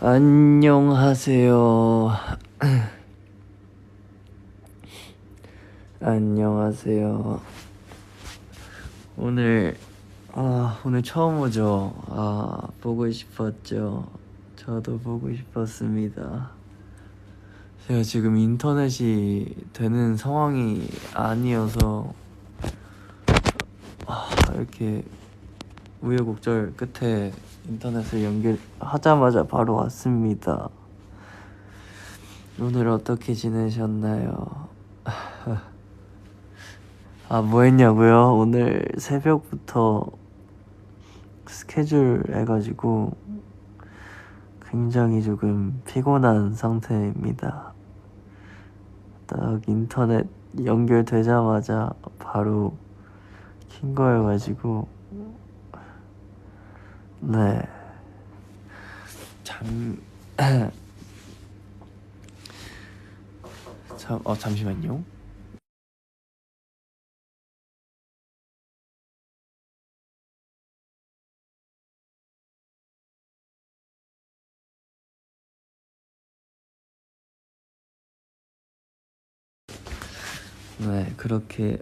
안녕하세요. 안녕하세요. 오늘 아 오늘 처음 오죠. 아 보고 싶었죠. 저도 보고 싶었습니다. 제가 지금 인터넷이 되는 상황이 아니어서 아, 이렇게 우여곡절 끝에 인터넷을 연결하자마자 바로 왔습니다. 오늘 어떻게 지내셨나요? 아, 뭐 했냐고요? 오늘 새벽부터 스케줄 해가지고 굉장히 조금 피곤한 상태입니다. 딱 인터넷 연결되자마자 바로 킨 거여가지고 네. 잠, 잠, 어, 잠시만요. 네, 그렇게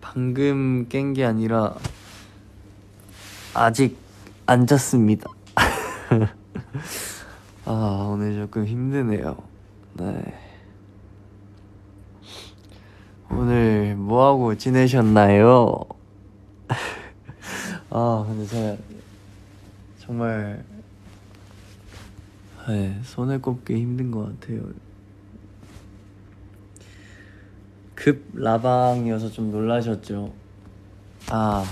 방금 깬 게 아니라 아직 안 잤습니다. 아, 오늘 조금 힘드네요. 네. 오늘 뭐 하고 지내셨나요? 아, 근데 제가 정말 네, 손을 꼽기 힘든 것 같아요. 급 라방이어서 좀 놀라셨죠? 아,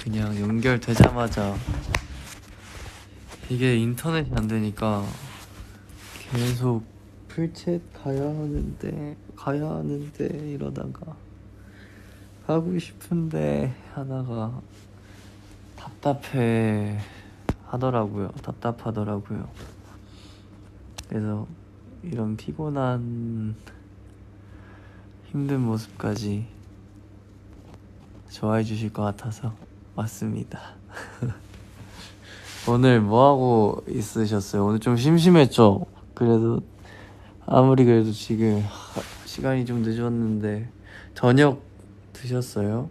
그냥 연결되자마자 이게 인터넷이 안 되니까 계속 풀챗 가야 하는데 가야 하는데 이러다가 가고 싶은데 하다가 답답해 하더라고요. 답답하더라고요. 그래서 이런 피곤한 힘든 모습까지 좋아해 주실 것 같아서 왔습니다. 오늘 뭐 하고 있으셨어요? 오늘 좀 심심했죠? 그래도 아무리 그래도 지금 하, 시간이 좀 늦었는데 저녁 드셨어요?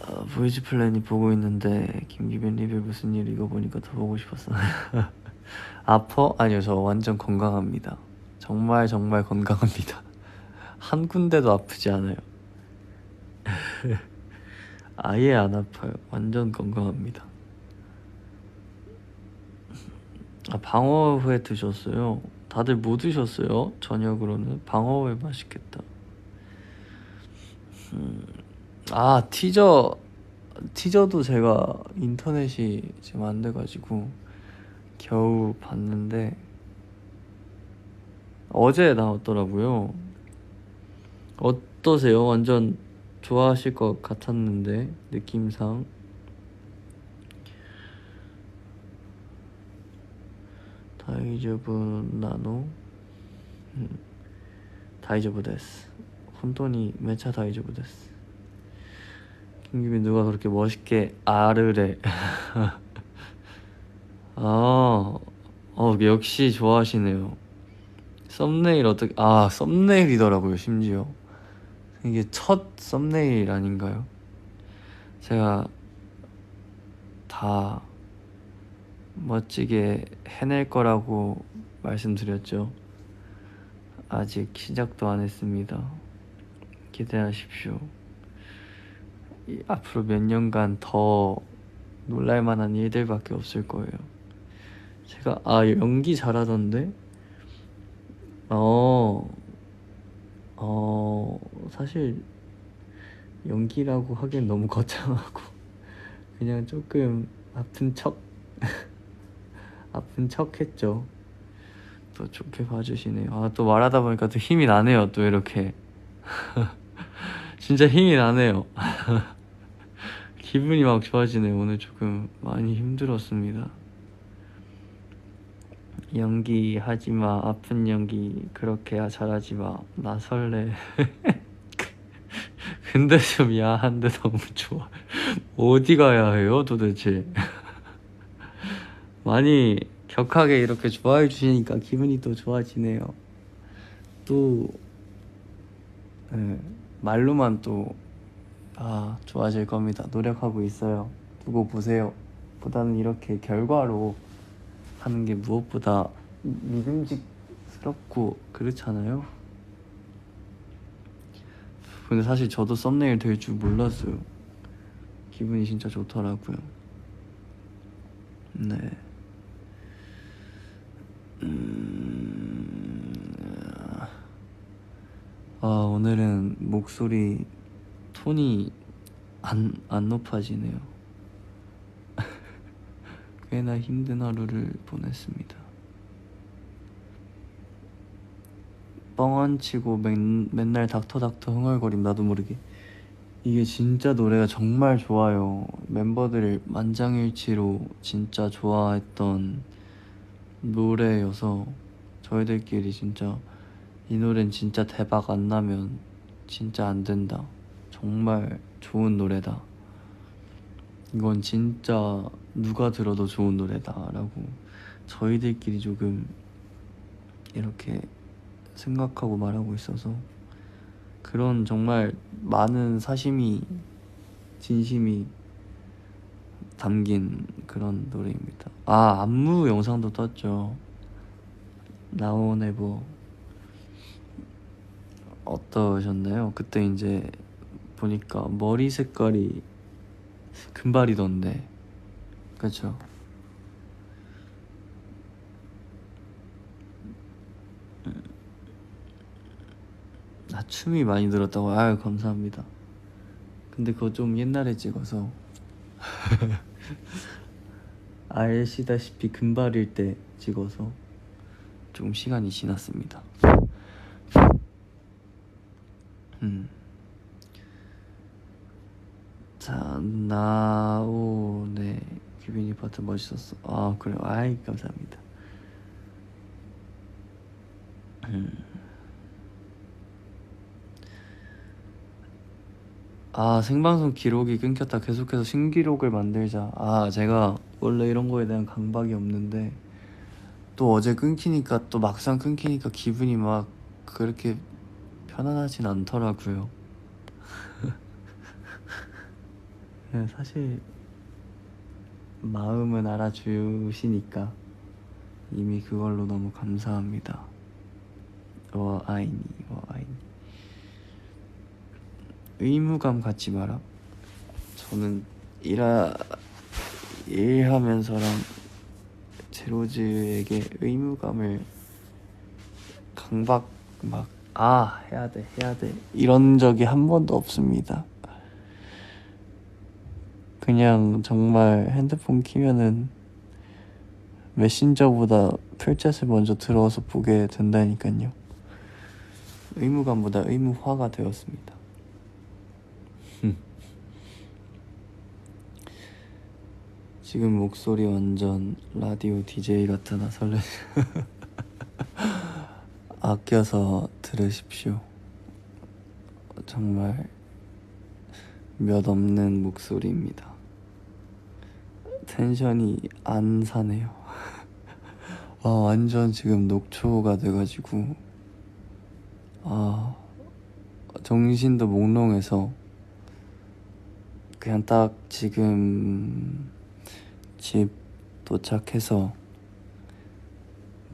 어, 보이즈 플래닛 보고 있는데 김기빈 리뷰 무슨 일 이거 보니까 더 보고 싶었어. 아퍼? 아니요 저 완전 건강합니다. 정말 정말 건강합니다. 한 군데도 아프지 않아요. 아예 안 아파요. 완전 건강합니다. 아, 방어회 드셨어요? 다들 뭐 드셨어요? 저녁으로는 방어회 맛있겠다. 음, 아 티저 티저도 제가 인터넷이 지금 안 돼가지고 겨우 봤는데 어제 나왔더라고요. 어떠세요? 완전 좋아하실 것 같았는데 느낌상. 다이저브 나노? 음, 다이저브 데스. 혼돈이 매차 다이저브 데스. 김규빈 누가 그렇게 멋있게 아르래 아, 어, 역시 좋아하시네요 썸네일 어떻게 아 썸네일이더라고요 심지어 이게 첫 썸네일 아닌가요? 제가 다 멋지게 해낼 거라고 말씀드렸죠. 아직 시작도 안 했습니다. 기대하십시오. 이 앞으로 몇 년간 더 놀랄만한 일들밖에 없을 거예요. 제가 아 연기 잘하던데. 어, 어 사실 연기라고 하기엔 너무 거창하고 그냥 조금 아픈 척 아픈 척 했죠. 또 좋게 봐주시네요. 아, 또 말하다 보니까 또 힘이 나네요. 또 이렇게. 진짜 힘이 나네요. 기분이 막 좋아지네요. 오늘 조금 많이 힘들었습니다. 연기 하지 마. 아픈 연기 그렇게 잘하지 마. 나 설레. 근데 좀 야한데 너무 좋아. 어디 가야 해요, 도대체? 많이 격하게 이렇게 좋아해 주시니까 기분이 또 좋아지네요. 또 네, 말로만 또 아, 좋아질 겁니다. 노력하고 있어요. 두고 보세요. 보다는 이렇게 결과로 하는 게 무엇보다 믿음직스럽고 그렇잖아요. 근데 사실 저도 썸네일 될 줄 몰랐어요. 기분이 진짜 좋더라고요. 네. 음... 아, 오늘은 목소리 톤이 안, 안 높아지네요. 꽤나 힘든 하루를 보냈습니다. 뻥안 치고 맨, 맨날 닥터닥터 흥얼거림 나도 모르게. 이게 진짜 노래가 정말 좋아요. 멤버들 만장일치로 진짜 좋아했던 노래여서 저희들끼리 진짜 이 노래는 진짜 대박 안 나면 진짜 안 된다. 정말 좋은 노래다 이건 진짜 누가 들어도 좋은 노래다라고 저희들끼리 조금 이렇게 생각하고 말하고 있어서 그런 정말 많은 사심이 진심이 담긴 그런 노래입니다. 아 안무 영상도 떴죠. 나온에버 어떠셨나요? 그때 이제 보니까 머리 색깔이 금발이던데, 그렇죠? 아 춤이 많이 늘었다고. 아유 감사합니다. 근데 그거 좀 옛날에 찍어서. 아시다시피 금발일 때 찍어서 조금 시간이 지났습니다. 음. 자 나오 네. 규빈이 파트 멋있었어. 아 그래요 아이 감사합니다. 음. 아 생방송 기록이 끊겼다. 계속해서 신기록을 만들자. 아 제가 원래 이런 거에 대한 강박이 없는데 또 어제 끊기니까 또 막상 끊기니까 기분이 막 그렇게 편안하진 않더라고요 네, 사실 마음은 알아주시니까 이미 그걸로 너무 감사합니다 와 아이니 와 아이니 의무감 갖지 마라. 저는 일하 일하면서랑 제로즈에게 의무감을 강박 막 아 해야 돼 해야 돼 이런 적이 한 번도 없습니다. 그냥 정말 핸드폰 키면은 메신저보다 풀챗을 먼저 들어와서 보게 된다니까요. 의무감보다 의무화가 되었습니다. 지금 목소리 완전 라디오 DJ 같으나 설레. 아껴서 들으십시오. 정말 몇 없는 목소리입니다. 텐션이 안 사네요. 아, 완전 지금 녹초가 돼가지고, 아, 정신도 몽롱해서, 그냥 딱 지금 집 도착해서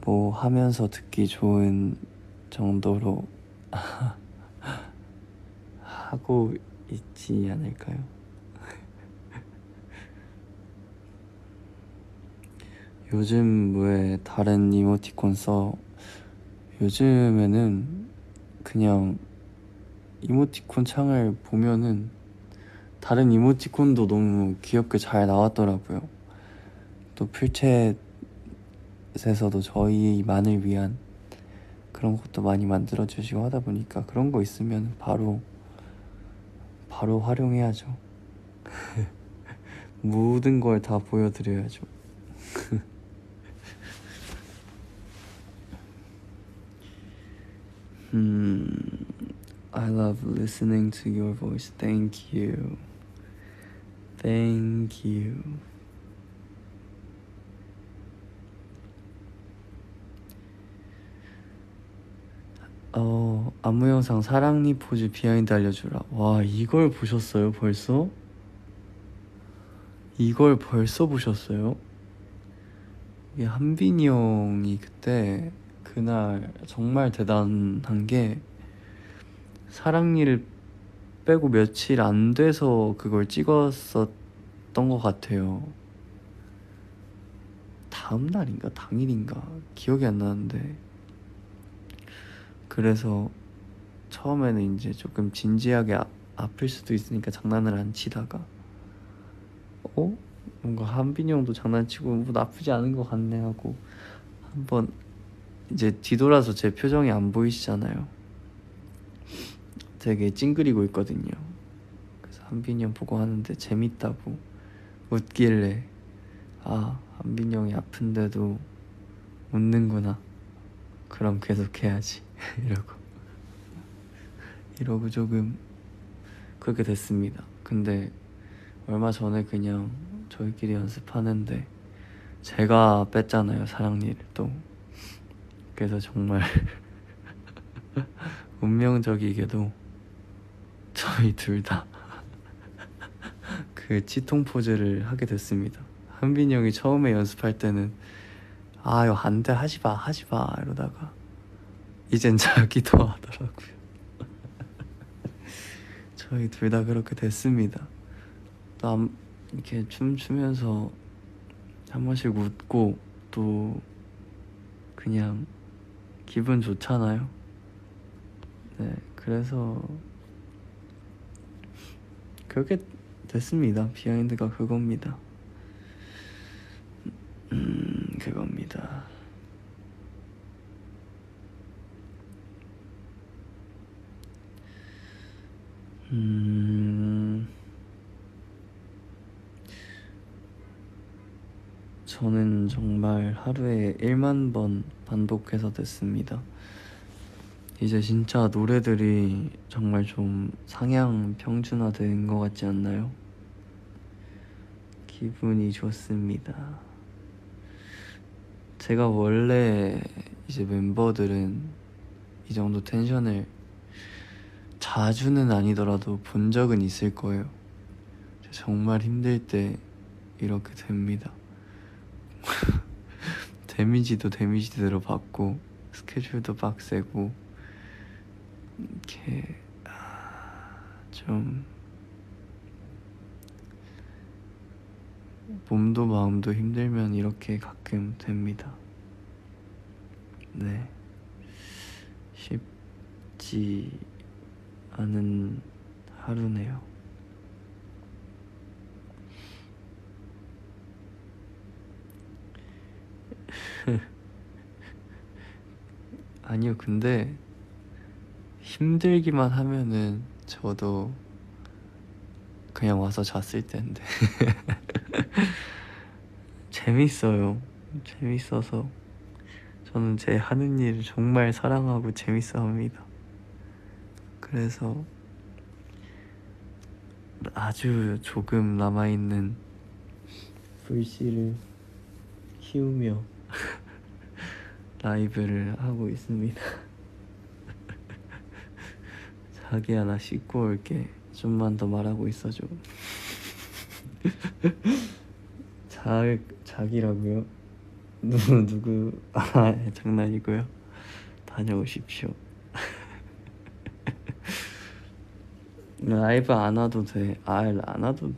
뭐 하면서 듣기 좋은 정도로 하고 있지 않을까요? 요즘 왜 다른 이모티콘 써? 요즘에는 그냥 이모티콘 창을 보면은 다른 이모티콘도 너무 귀엽게 잘 나왔더라고요. 또 풀챗에서도 저희만을 위한 그런 것도 많이 만들어 주시고 하다 보니까 그런 거 있으면 바로 바로 활용해야죠. 모든 걸 다 보여드려야죠. Hmm, I love listening to your voice. Thank you. Thank you. 어, 안무 영상 사랑니 포즈 비하인드 알려주라. 와, 이걸 보셨어요, 벌써? 이걸 벌써 보셨어요? 이게 한빈이 형이 그때 그날 정말 대단한 게 사랑니를 빼고 며칠 안 돼서 그걸 찍었었던 것 같아요. 다음 날인가? 당일인가? 기억이 안 나는데. 그래서 처음에는 이제 조금 진지하게 아, 아플 수도 있으니까 장난을 안 치다가 어? 뭔가 한빈이 형도 장난치고 뭐 나쁘지 않은 것 같네 하고 한번 이제 뒤돌아서 제 표정이 안 보이시잖아요. 되게 찡그리고 있거든요. 그래서 한빈이 형 보고 하는데 재밌다고 웃길래 아 한빈이 형이 아픈데도 웃는구나. 그럼 계속 해야지 이러고 이러고 조금 그렇게 됐습니다. 근데 얼마 전에 그냥 저희끼리 연습하는데 제가 뺐잖아요 사랑니를 또 그래서 정말 운명적이게도 저희 둘 다 그 치통 포즈를 하게 됐습니다. 한빈이 형이 처음에 연습할 때는 아 이거 안돼 하지 마 하지 마 이러다가 이젠 자기도 하더라고요. 저희 둘 다 그렇게 됐습니다. 또 안- 이렇게 춤추면서 한 번씩 웃고 또 그냥 기분 좋잖아요. 네, 그래서 그렇게 됐습니다. 비하인드가 그겁니다. 음, 그겁니다. 음, 저는 정말 하루에 1만 번 반복해서 듣습니다. 이제 진짜 노래들이 정말 좀 상향 평준화된 것 같지 않나요? 기분이 좋습니다. 제가 원래 이제 멤버들은 이 정도 텐션을 자주는 아니더라도 본 적은 있을 거예요. 정말 힘들 때 이렇게 됩니다. 데미지도 데미지대로 받고 스케줄도 빡세고 이렇게 아, 좀 몸도 마음도 힘들면 이렇게 가끔 됩니다. 네. 쉽지 않은 하루네요. 아니요, 근데 힘들기만 하면은 저도 그냥 와서 잤을 텐데. 재밌어요. 재밌어서 저는 제 하는 일을 정말 사랑하고 재밌어 합니다. 그래서 아주 조금 남아있는 불씨를 키우며 라이브를 하고 있습니다. 자기야 나 씻고 올게. 좀만 더 말하고 있어줘. 자 자기라고요? 누구 누구 아 장난이고요. 다녀오십시오. 라이브 안 와도 돼. 아, 안 와도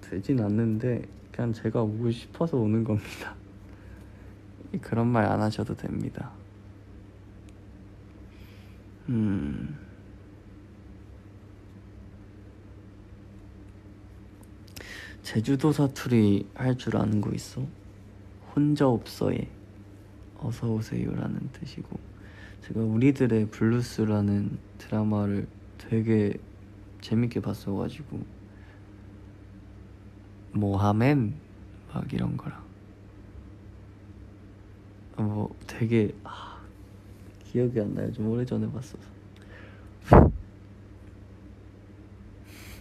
되진 않는데 그냥 제가 오고 싶어서 오는 겁니다. 그런 말 안 하셔도 됩니다. 음. 제주도 사투리 할 줄 아는 거 있어? 혼자 없어에 어서 오세요라는 뜻이고 제가 우리들의 블루스라는 드라마를 되게 재밌게 봤어가지고 모하멘 막 이런 거랑 뭐 되게 아, 기억이 안 나요. 좀 오래전에 봤어서.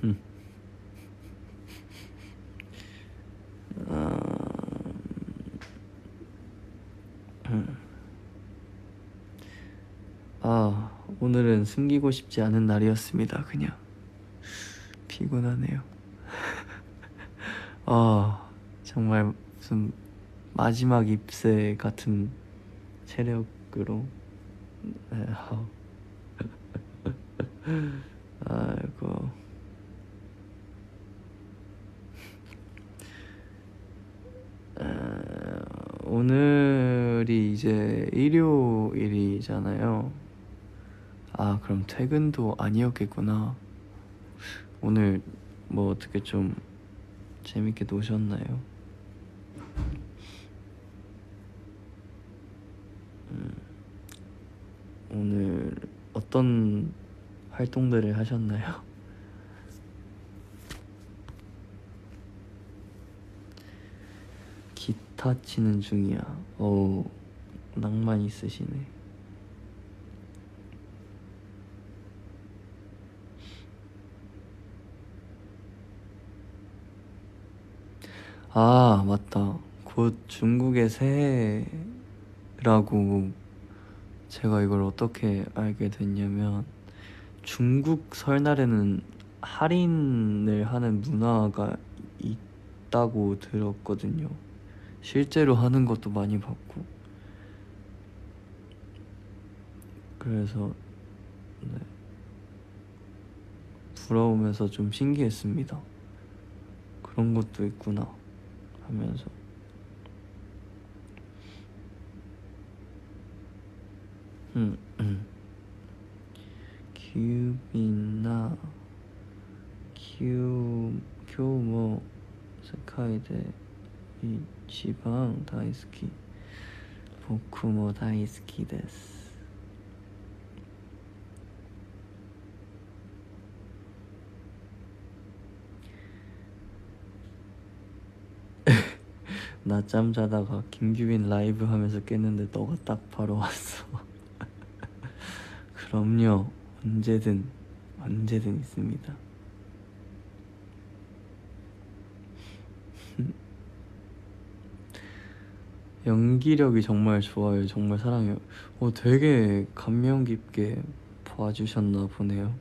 음. 아, 음. 아, 오늘은 숨기고 싶지 않은 날이었습니다. 그냥 피곤하네요. 아, 정말 무슨 마지막 입새 같은 체력으로 네. 아이고 아, 오늘이 이제 일요일이잖아요. 아, 그럼 퇴근도 아니었겠구나. 오늘 뭐 어떻게 좀 재밌게 노셨나요? 오늘 어떤 활동들을 하셨나요? 기타 치는 중이야. 오, 낭만 있으시네. 아, 맞다. 곧 중국의 새해라고 제가 이걸 어떻게 알게 됐냐면 중국 설날에는 할인을 하는 문화가 있다고 들었거든요. 실제로 하는 것도 많이 봤고. 그래서 네. 부러우면서 좀 신기했습니다. 그런 것도 있구나 하면서. 음, 음. 기빈나 큐 교모 세카이데 이치방 다이스키 보쿠모 다이스키 데스 낮잠 자다가 김규빈 라이브 하면서 깼는데 너가 딱 바로 왔어. 그럼요. 언제든 언제든 있습니다. 연기력이 정말 좋아요. 정말 사랑해요. 어, 되게 감명 깊게 봐주셨나 보네요.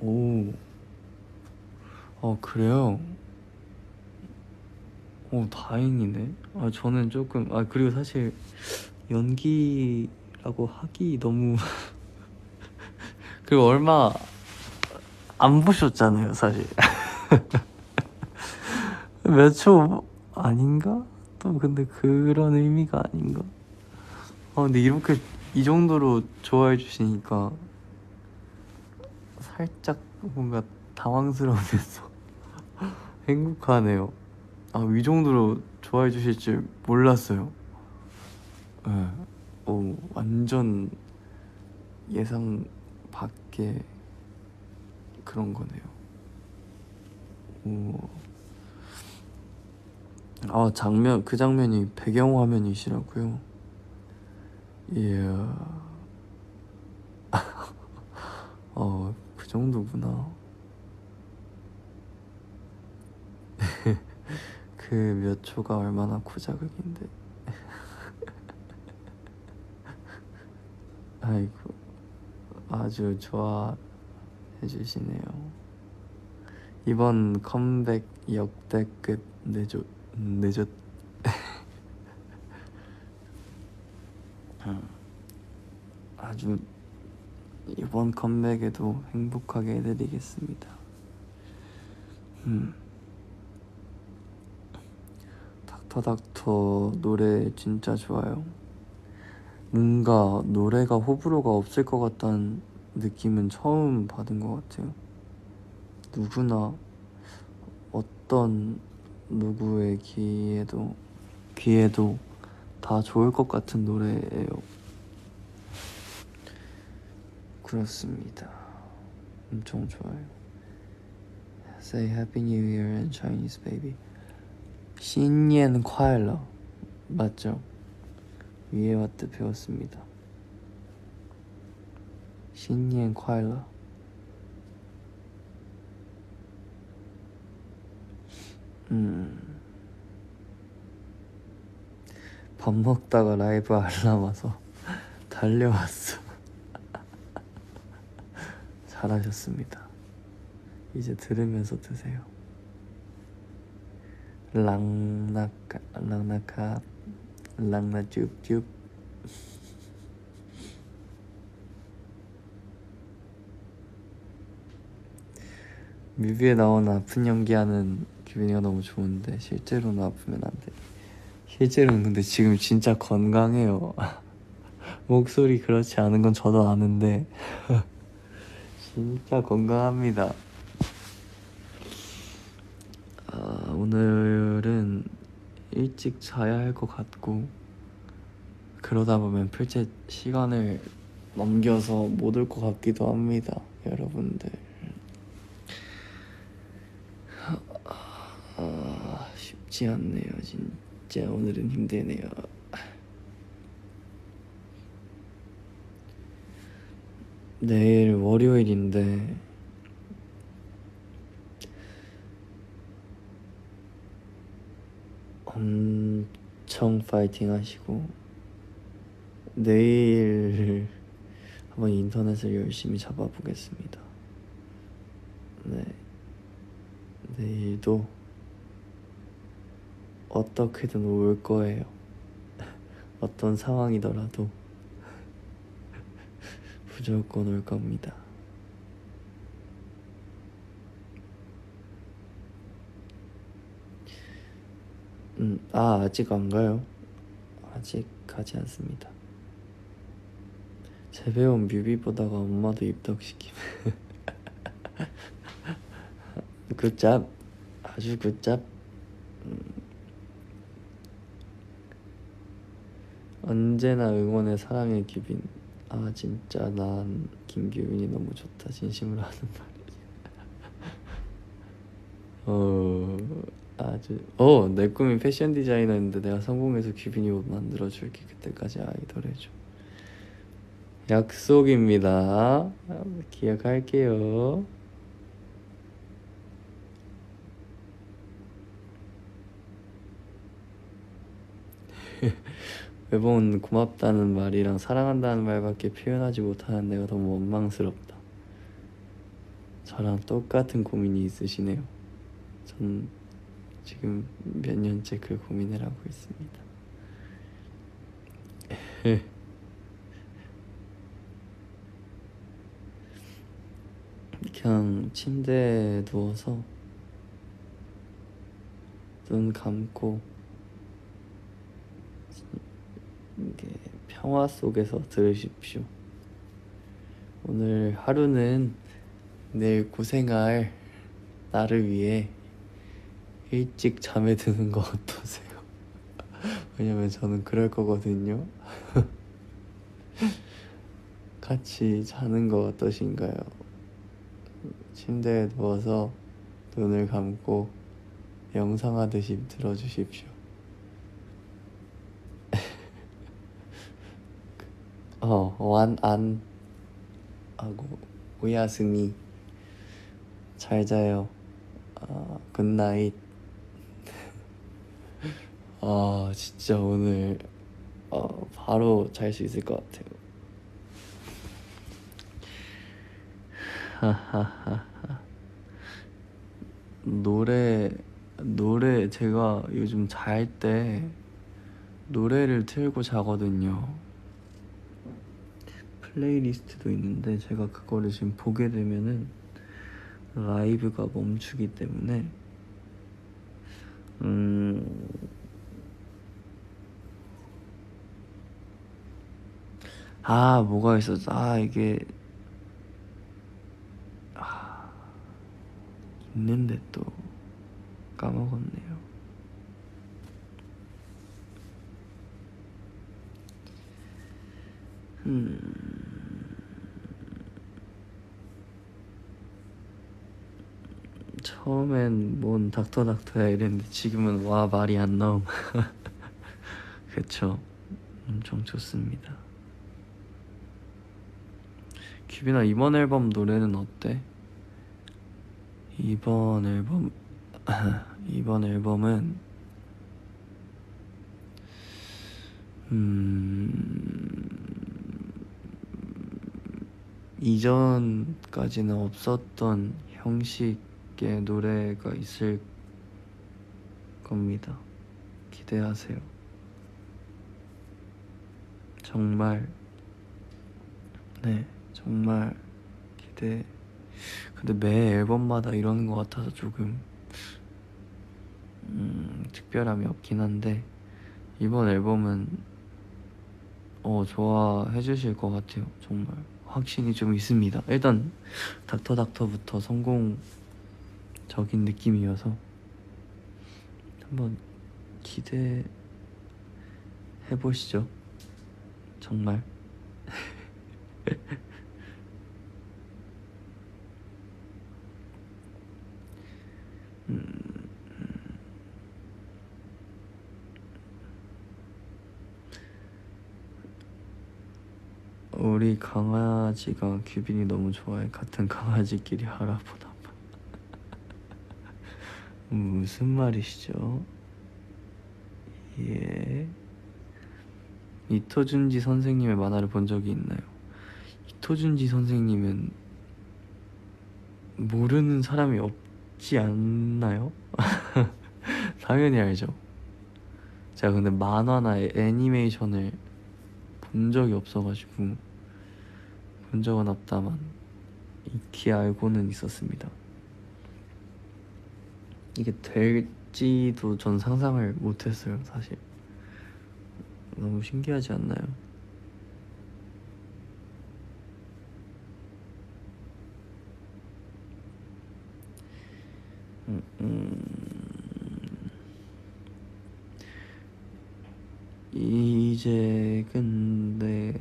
오, 어, 그래요? 오, 다행이네. 아, 저는 조금, 아, 그리고 사실 연기 라고 하기 너무. 그리고 얼마 안 보셨잖아요, 사실. 몇 초 아닌가? 또 근데 그런 의미가 아닌가? 아, 근데 이렇게 이 정도로 좋아해 주시니까 살짝 뭔가 당황스러우면서 행복하네요. 아, 이 정도로 좋아해 주실 줄 몰랐어요. 네. 오, 완전 예상 밖의 그런 거네요. 오. 아, 장면, 그 장면이 배경 화면이시라고요? 이야. 어, 그 정도구나. 그 몇 초가 얼마나 고자극인데. 아이고, 아주 좋아해 주시네요. 이번 컴백 역대급 내조, 내조, 음, 아주 이번 컴백에도 행복하게 해드리겠습니다. 음. 닥터닥터 노래 진짜 좋아요. 뭔가 노래가 호불호가 없을 것 같다는 느낌은 처음 받은 것 같아요. 누구나 어떤 누구의 귀에도 귀에도 다 좋을 것 같은 노래예요. 그렇습니다. 엄청 좋아요. Say Happy New Year and Chinese Baby. 신년 快乐 맞죠? 위에와트 배웠습니다. 신년 快乐. 음. 밥 먹다가 라이브 알람 와서 달려왔어. 잘하셨습니다. 이제 들으면서 드세요. 랑나카 랑나카 랑나 쭉쭉 뮤비에 나오는 아픈 연기하는 규빈이가 너무 좋은데 실제로는 아프면 안 돼. 실제로는 근데 지금 진짜 건강해요. 목소리 그렇지 않은 건 저도 아는데 진짜 건강합니다. 아, 오늘은 일찍 자야 할 것 같고 그러다 보면 풀째 시간을 넘겨서 못 올 것 같기도 합니다, 여러분들. 아, 쉽지 않네요, 진짜 오늘은 힘드네요. 내일 월요일인데 엄청 파이팅 하시고 내일 한번 인터넷을 열심히 잡아보겠습니다. 네. 내일도 어떻게든 올 거예요. 어떤 상황이더라도 무조건 올 겁니다. 음, 아, 아직 안 가요. 아직 가지 않습니다. 제 배운 뮤비 보다가 엄마도 입덕시킴. 굿잡. 아주 굿잡. 음. 언제나 응원해 사랑해 규빈. 아 진짜 난 김규빈이 너무 좋다 진심으로 하는 말이야. 어 아주 어 내 꿈이 패션 디자이너인데 내가 성공해서 규빈이 옷 만들어 줄게 그때까지 아이돌 해줘. 약속입니다. 기억할게요. 매번 고맙다는 말이랑 사랑한다는 말밖에 표현하지 못하는 내가 너무 원망스럽다. 저랑 똑같은 고민이 있으시네요. 전 지금 몇 년째 그 고민을 하고 있습니다. 그냥 침대에 누워서 눈 감고 이게 평화 속에서 들으십시오. 오늘 하루는 내일 고생할 나를 위해 일찍 잠에 드는 거 어떠세요? 왜냐면 저는 그럴 거거든요. 같이 자는 거 어떠신가요? 침대에 누워서 눈을 감고 영상하듯이 들어주십시오. 어, 완안 하고 오야스미 잘 자요. 아, 굿나잇. 아, 진짜 오늘 어, 바로 잘 수 있을 것 같아요. 노래 노래 제가 요즘 잘 때 노래를 틀고 자거든요. 플레이리스트도 있는데 제가 그거를 지금 보게 되면은 라이브가 멈추기 때문에 음. 아, 뭐가 있었어? 아, 이게 아, 있는데 또 까먹었네요. 음. 처음엔 뭔 닥터 닥터야 이랬는데 지금은 와 말이 안 나옴. 그쵸. 엄청 좋습니다. 규빈아 이번 앨범 노래는 어때? 이번 앨범 이번 앨범은 음 이전까지는 없었던 형식의 노래가 있을 겁니다. 기대하세요. 정말 네 정말 기대. 근데 매 앨범마다 이러는 것 같아서 조금 음, 특별함이 없긴 한데 이번 앨범은 어 좋아해 주실 것 같아요. 정말 확신이 좀 있습니다. 일단 닥터 닥터부터 성공적인 느낌이어서 한번 기대해 보시죠. 정말. 우리 강아지가 규빈이 너무 좋아해. 같은 강아지끼리 알아보나 봐. 무슨 말이시죠? 예. 이토준지 선생님의 만화를 본 적이 있나요? 이토준지 선생님은 모르는 사람이 없지 않나요? 당연히 알죠. 제가 근데 만화나 애니메이션을 본 적이 없어가지고 본 적은 없다만 익히 알고는 있었습니다. 이게 될지도 전 상상을 못했어요, 사실. 너무 신기하지 않나요? 음, 음. 이제 근데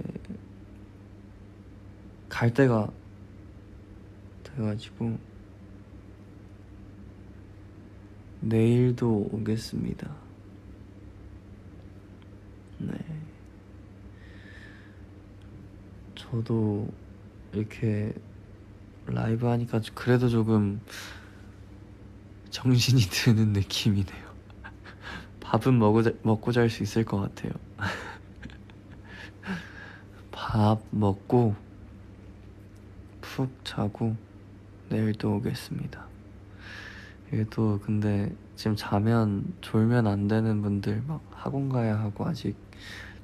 갈 때가 돼가지고 내일도 오겠습니다. 네. 저도 이렇게 라이브 하니까 그래도 조금 정신이 드는 느낌이네요. 밥은 먹고, 자, 먹고 잘 수 있을 것 같아요. 밥 먹고 푹 자고 내일 또 오겠습니다. 이게 또 근데 지금 자면 졸면 안 되는 분들 막 학원 가야 하고 아직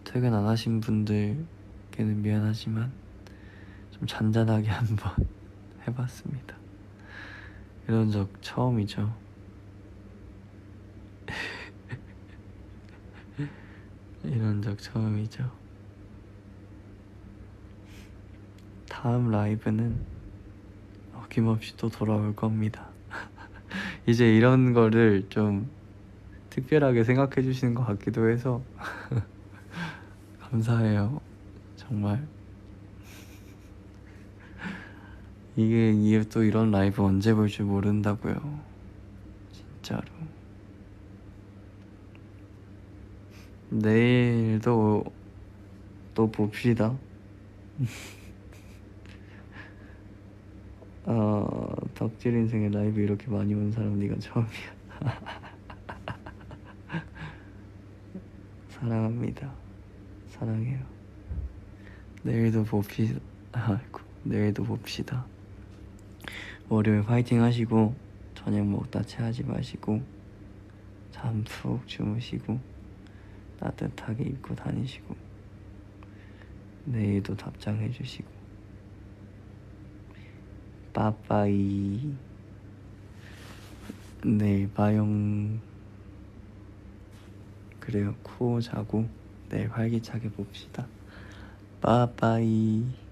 퇴근 안 하신 분들께는 미안하지만 좀 잔잔하게 한번 해봤습니다. 이런 적 처음이죠. 이런 적 처음이죠. 다음 라이브는 어김없이 또 돌아올 겁니다. 이제 이런 거를 좀 특별하게 생각해 주시는 것 같기도 해서 감사해요. 정말. 이게, 이게 또 이런 라이브 언제 볼 줄 모른다고요. 진짜로. 내일도 또 봅시다. 어, 덕질 인생에 라이브 이렇게 많이 온 사람 네가 처음이야. 사랑합니다. 사랑해요. 내일도 봅시다. 아이고, 내일도 봅시다. 월요일 화이팅 하시고 저녁 먹다 체하지 마시고 잠 푹 주무시고 따뜻하게 입고 다니시고 내일도 답장해 주시고 빠빠이. 내일 봐용. 그래요. 코 자고 내일 활기차게 봅시다. 빠빠이